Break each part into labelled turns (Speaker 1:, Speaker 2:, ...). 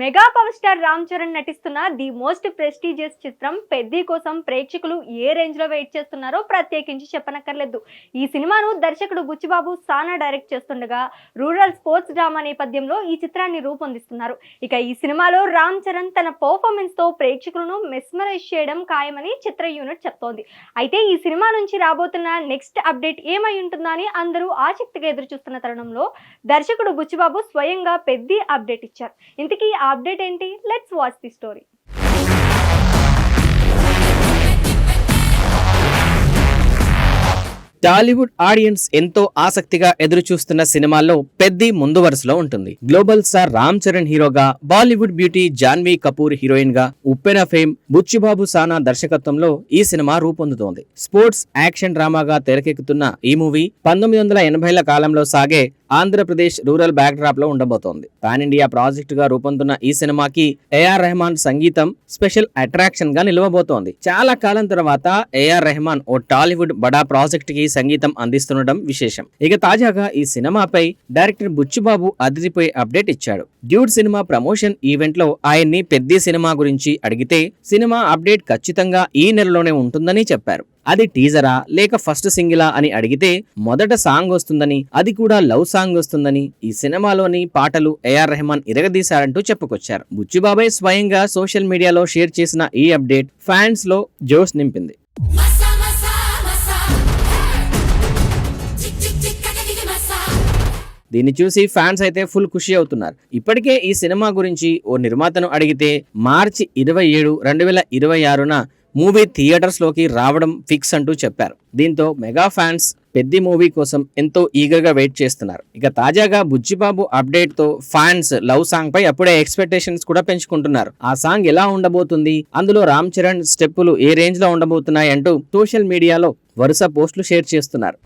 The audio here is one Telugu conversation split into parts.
Speaker 1: Mega power star Ram Charan నటిస్తున్న ది మోస్ట్ ప్రెస్టీజియస్ చిత్రం పెద్ది కోసం ప్రేక్షకులు ఏ రేంజ్లో వెయిట్ చేస్తున్నారో ప్రత్యేకించి చెప్పనక్కర్లేదు. ఈ సినిమాను దర్శకుడు బుచ్చిబాబు సానా డైరెక్ట్ చేస్తుండగా రూరల్ స్పోర్ట్స్ డ్రామా నేపథ్యంలో ఈ చిత్రాన్ని రూపొందిస్తున్నారు. ఇక ఈ సినిమాలో రామ్ చరణ్ తన పర్ఫార్మెన్స్తో ప్రేక్షకులను మెస్మరైజ్ చేయడం ఖాయమని చిత్ర యూనిట్ చెప్తోంది. అయితే ఈ సినిమా నుంచి రాబోతున్న నెక్స్ట్ అప్డేట్ ఏమై ఉంటుందా అని అందరూ ఆసక్తిగా ఎదురు చూస్తున్న తరుణంలో దర్శకుడు బుచ్చిబాబు స్వయంగా పెద్ద అప్డేట్ ఇచ్చారు. ఇంతకీ ఆ అప్డేట్ ఏంటి? Let's watch the story
Speaker 2: Tollywood audience ఎంతో ఆసక్తిగా ఎదురు చూస్తున్న సినిమాల్లో పెద్ది ముందు వరుసలో ఉంటుంది. గ్లోబల్ స్టార్ రామ్ చరణ్ హీరోగా బాలీవుడ్ బ్యూటీ జాన్వీ కపూర్ హీరోయిన్గా ఉప్పెన ఫేమ్ బుచ్చిబాబు సానా దర్శకత్వంలో ఈ సినిమా రూపొందుతోంది. స్పోర్ట్స్ యాక్షన్ డ్రామాగా తెరకెక్కుతున్న ఈ మూవీ పంతొమ్మిది వందల ఎనభైల కాలంలో సాగే ఆంధ్రప్రదేశ్ రూరల్ బ్యాక్ డ్రాప్లో ఉండబోతోంది. పాన్ ఇండియా ప్రాజెక్ట్గా రూపొందుతున్న ఈ సినిమాకి ఏఆర్ రెహమాన్ సంగీతం స్పెషల్ అట్రాక్షన్గా నిలవబోతోంది. చాలా కాలం తర్వాత ఏఆర్ రెహమాన్ ఓ టాలీవుడ్ బడా ప్రాజెక్ట్కి సంగీతం అందిస్తుండడం విశేషం. ఇక తాజాగా ఈ సినిమాపై డైరెక్టర్ బుచ్చిబాబు అదిరిపోయి అప్డేట్ ఇచ్చాడు. డ్యూడ్ సినిమా ప్రమోషన్ ఈవెంట్లో ఆయన్ని పెద్ద సినిమా గురించి అడిగితే సినిమా అప్డేట్ ఖచ్చితంగా ఈ నెలలోనే ఉంటుందని చెప్పారు. అది టీజరా లేక ఫస్ట్ సింగిలా అని అడిగితే మొదట సాంగ్ వస్తుందని అది కూడా లవ్ సాంగ్ వస్తుందని ఈ సినిమాలోని పాటలు ఏఆర్ రెహమాన్ ఇరగదీశారంటూ చెప్పుకొచ్చారు. బుచ్చిబాబాయ్ స్వయంగా సోషల్ మీడియాలో షేర్ చేసిన ఈ అప్డేట్ ఫ్యాన్స్లో జోష్ నింపింది. దీన్ని చూసి ఫ్యాన్స్ అయితే ఫుల్ ఖుషి అవుతున్నారు. ఇప్పటికే ఈ సినిమా గురించి ఓ నిర్మాతను అడిగితే మార్చి ఇరవై ఏడు రెండు వేల ఇరవై ఆరున మూవీ థియేటర్స్లోకి రావడం ఫిక్స్ అంటూ చెప్పారు. దీంతో మెగా ఫ్యాన్స్ పెద్ద మూవీ కోసం ఎంతో ఈగర్గా వెయిట్ చేస్తున్నారు. ఇక తాజాగా బుజ్జిబాబు అప్డేట్తో ఫ్యాన్స్ లవ్ సాంగ్ పై అప్పుడే ఎక్స్పెక్టేషన్స్ కూడా పెంచుకుంటున్నారు. ఆ సాంగ్ ఎలా ఉండబోతుంది? అందులో రామ్ చరణ్ స్టెప్పులు ఏ రేంజ్లో ఉండబోతున్నాయి అంటూ సోషల్ మీడియాలో వరుస పోస్టులు షేర్ చేస్తున్నారు.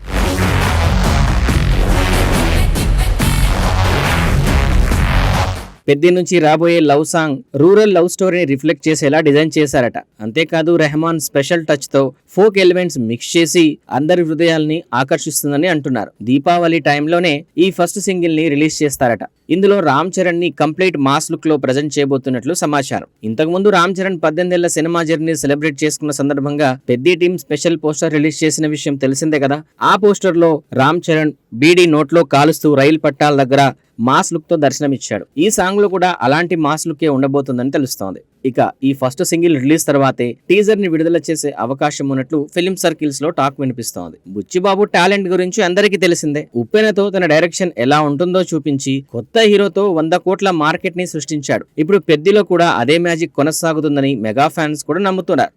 Speaker 2: పెద్ద నుంచి రాబోయే లవ్ సాంగ్ రూరల్ లవ్ స్టోరీని రిఫ్లెక్ట్ చేసేలా డిజైన్ చేశారట. అంతేకాదు రెహమాన్ స్పెషల్ టచ్తో ఫోక్ ఎలిమెంట్స్ మిక్స్ చేసి అందరి హృదయాల్ని ఆకర్షిస్తుందని అంటున్నారు. దీపావళి టైంలోనే ఈ ఫస్ట్ సింగిల్ని రిలీజ్ చేస్తారట. ఇందులో రామ్ చరణ్ని కంప్లీట్ మాస్ లుక్లో ప్రజెంట్ చేయబోతున్నట్లు సమాచారం. ఇంతకుముందు రామ్ చరణ్ పద్దెనిమిదేళ్ళ సినిమా జర్నీ సెలబ్రేట్ చేసుకున్న సందర్భంగా పెద్ద టీం స్పెషల్ పోస్టర్ రిలీజ్ చేసిన విషయం తెలిసిందే కదా? ఆ పోస్టర్లో రామ్ చరణ్ బీడీ నోట్లో కాలుస్తూ రైలు పట్టాల దగ్గర మాస్ లుక్తో దర్శనమిచ్చాడు. ఈ సాంగ్లో కూడా అలాంటి మాస్ లుకే ఉండబోతుందని తెలుస్తోంది. ఇక ఈ ఫస్ట్ సింగిల్ రిలీజ్ తర్వాతే టీజర్ని విడుదల చేసే అవకాశం ఉన్నట్లు ఫిలిం సర్కిల్స్లో టాక్ వినిపిస్తోంది. బుచ్చిబాబు టాలెంట్ గురించి అందరికీ తెలిసిందే. ఉప్పెనతో తన డైరెక్షన్ ఎలా ఉంటుందో చూపించి కొత్త హీరోతో వంద కోట్ల మార్కెట్ని సృష్టించాడు. ఇప్పుడు పెద్దిలో కూడా అదే మ్యాజిక్ కొనసాగుతుందని మెగా ఫ్యాన్స్ కూడా నమ్ముతున్నారు.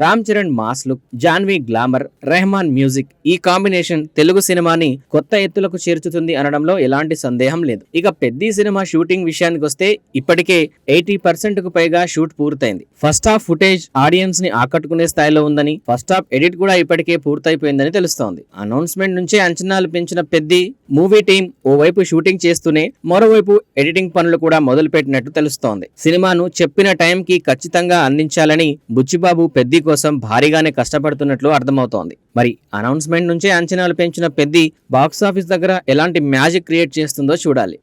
Speaker 2: Ram Charan mass look Janhvi glamour Rahman music ఈ కాంబినేషన్ తెలుగు సినిమాని కొత్త ఎత్తులకు చేర్చుతుంది అనడంలో ఎలాంటి సందేహం లేదు. ఇక పెద్ద సినిమా షూటింగ్ విషయానికి వస్తే ఇప్పటికే ఎయిటీ పర్సెంట్కు పైగా షూట్ పూర్తయింది. ఫస్ట్ హాఫ్ ఫుటేజ్ ఆడియన్స్ని ఆకట్టుకునే స్థాయిలో ఉందని ఫస్ట్ హాఫ్ ఎడిట్ కూడా ఇప్పటికే పూర్తయిపోయిందని తెలుస్తోంది. అనౌన్స్మెంట్ నుంచే అంచనాలు పెంచిన పెద్ది మూవీ టీం ఓవైపు షూటింగ్ చేస్తూనే మరోవైపు ఎడిటింగ్ పనులు కూడా మొదలుపెట్టినట్టు తెలుస్తోంది. సినిమాను చెప్పిన టైంకి ఖచ్చితంగా అందించాలని బుచ్చిబాబు పెద్ది కోసం భారీగానే కష్టపడుతున్నట్లు అర్థమవుతోంది. మరి అనౌన్స్మెంట్ నుంచే అంచనాలు పెంచిన పెద్ది బాక్సాఫీస్ దగ్గర ఎలాంటి మ్యాజిక్ క్రియేట్ చేస్తుందో చూడాలి.